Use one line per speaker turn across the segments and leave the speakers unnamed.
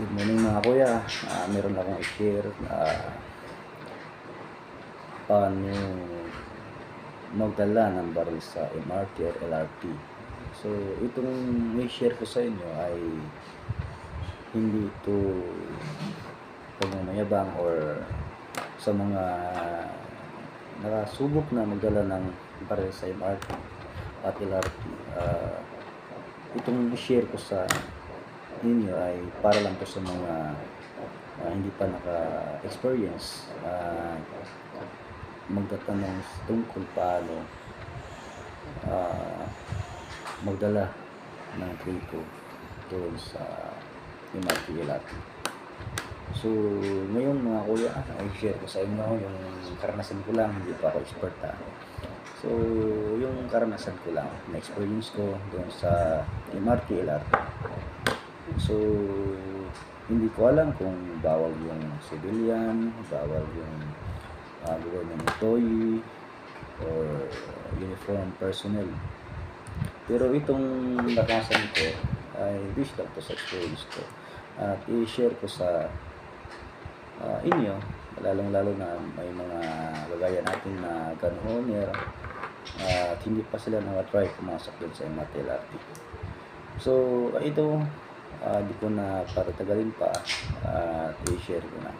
Good morning mga kuya. Ah, meron akong i-share uh, paano magdala ng baril sa MRT or LRT. So, itong may share ko sa inyo ay hindi ito pagmamayabang or sa mga nakasubok na magdala ng baril sa MRT at LRT. Ah, itong i-share ko sa ninyo ay para lang po sa mga ah, hindi pa naka-experience uh, magtatanong tungkol paano ah, magdala ng krito doon sa LRT. So, ngayon mga kuya, ay share ko sa inyo yung karanasan ko lang, hindi pa ako expert ha. So, yung karanasan ko lang, na-experience ko doon sa MRT LRT. So, hindi ko alam kung bawal yung civilian, bawal yung uh, government employee, or uniform personnel. Pero itong nakasan ko ay based lang to sa experience ko. At i-share ko sa uh, inyo, lalong-lalo na may mga gagaya natin na gun owner at hindi pa sila nakatry pumasok dun sa MRT LRT. So, ito, uh, di ko na patatagalin pa at i-share ko na.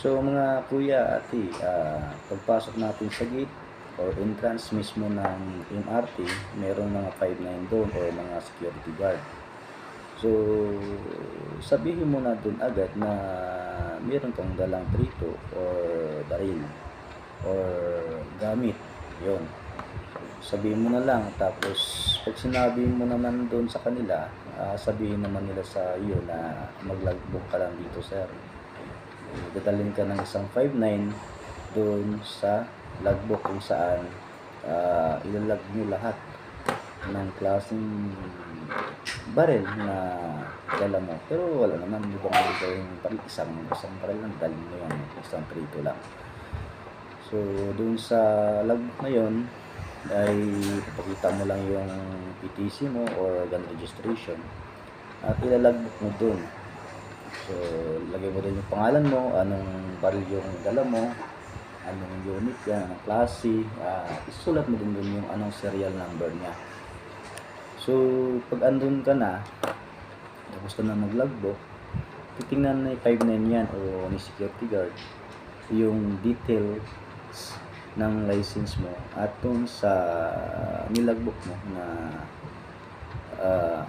So, mga kuya, ate, uh, pagpasok natin sa gate or entrance mismo ng MRT, meron mga 5-9 doon or mga security guard. So, sabihin mo na doon agad na meron kang dalang prito or baril or gamit. yon Sabihin mo na lang. Tapos, pag sinabi mo naman doon sa kanila, uh, sabihin naman nila sa iyo na maglagbok ka lang dito, sir. Dadalhin ka ng isang 5'9 doon sa logbook kung saan uh, ilalag nyo lahat ng klaseng baril na dala mo. Pero wala naman, di ba nga gawin isang, isang baril lang, dalhin mo yan, isang prito lang. So, doon sa logbook na yon ay ipakita mo lang yung PTC mo or gun registration at ilalagbook mo doon. So, lagay mo din yung pangalan mo, anong baril yung dala mo, anong unit yan, anong klase, uh, isulat mo din doon yung anong serial number niya. So, pag andun ka na, tapos ka na mag-logbook, titingnan na yung 59 yan o ni security guard yung details ng license mo at dun sa nilagbook mo na uh,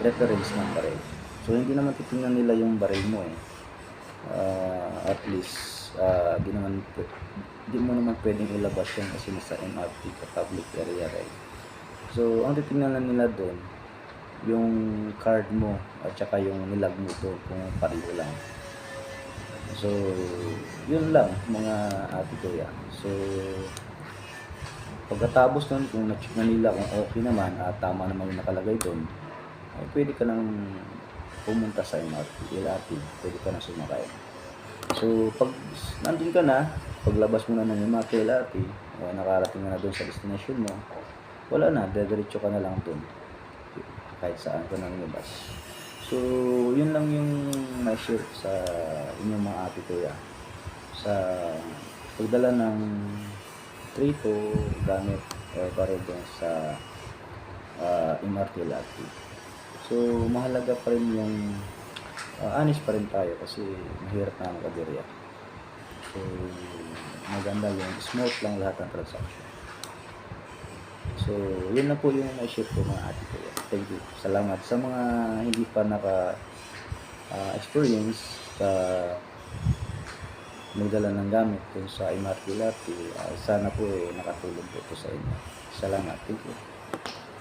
reference ng baril. So, hindi naman titingnan nila yung baril mo eh. Uh, at least, uh, di naman di mo naman pwedeng ilabas yan kasi nasa MRT ka public area right. So, ang titingnan na nila doon, yung card mo at saka yung nilag mo doon kung pareho lang. So, yun lang mga ate ko yan. So, pagkatapos nun, kung na-check na nila kung okay naman at tama naman yung nakalagay doon, ay pwede ka nang pumunta sa MRT, LRT, pwede ka na sumakay. So, pag nandun ka na, paglabas mo na ng MRT, LRT, o nakarating na, na doon sa destination mo, wala na, dediretso ka na lang doon. Kahit saan ka nang lumabas. So, yun lang yung may share sa inyong mga ate kuya. Sa pagdala ng trito, gamit, o baril doon sa uh, MRT LRT. So, mahalaga pa rin yung uh, honest pa rin tayo kasi mahirap na ang kadirya. So, maganda yung smooth lang lahat ng transaction. So, yun na po yung na-share ko mga ate ko. Thank you. Salamat sa mga hindi pa naka uh, experience sa magdala ng gamit kung sa MRT LRT. Uh, sana po eh, nakatulong po ito sa inyo. Salamat. Thank you.